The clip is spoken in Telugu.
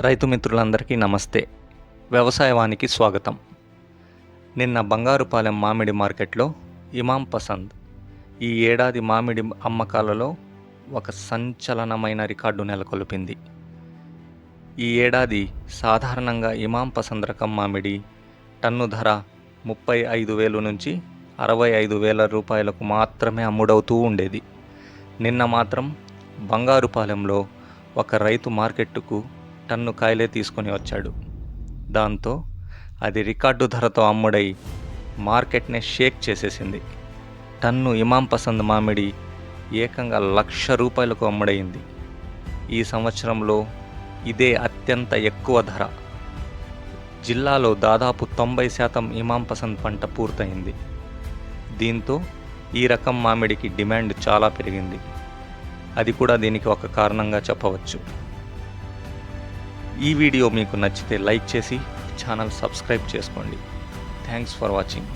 రైతు మిత్రులందరికీ నమస్తే. వ్యవసాయవానికి స్వాగతం. నిన్న బంగారుపాలెం మామిడి మార్కెట్లో ఇమాం పసంద్ ఈ ఏడాది మామిడి అమ్మకాలలో ఒక సంచలనమైన రికార్డు నెలకొల్పింది. ఈ ఏడాది సాధారణంగా ఇమాం పసంద్ రకం మామిడి టన్ను ధర ముప్పై ఐదు వేలు నుంచి అరవై ఐదు వేల రూపాయలకు మాత్రమే అమ్ముడవుతూ ఉండేది. నిన్న మాత్రం బంగారుపాలెంలో ఒక రైతు మార్కెట్టుకు టన్ను కాయలే తీసుకొని వచ్చాడు. దాంతో అది రికార్డు ధరతో అమ్ముడై మార్కెట్నే షేక్ చేసేసింది. టన్ను ఇమాం పసంద్ మామిడి ఏకంగా లక్ష రూపాయలకు అమ్ముడయింది. ఈ సంవత్సరంలో ఇదే అత్యంత ఎక్కువ ధర. జిల్లాలో దాదాపు తొంభై శాతం ఇమాం పసంద్ పంట పూర్తయింది. దీంతో ఈ రకం మామిడికి డిమాండ్ చాలా పెరిగింది. అది కూడా దీనికి ఒక కారణంగా చెప్పవచ్చు. ఈ వీడియో మీకు నచ్చితే లైక్ చేసి ఛానల్ సబ్స్క్రైబ్ చేసుకోండి. Thanks for watching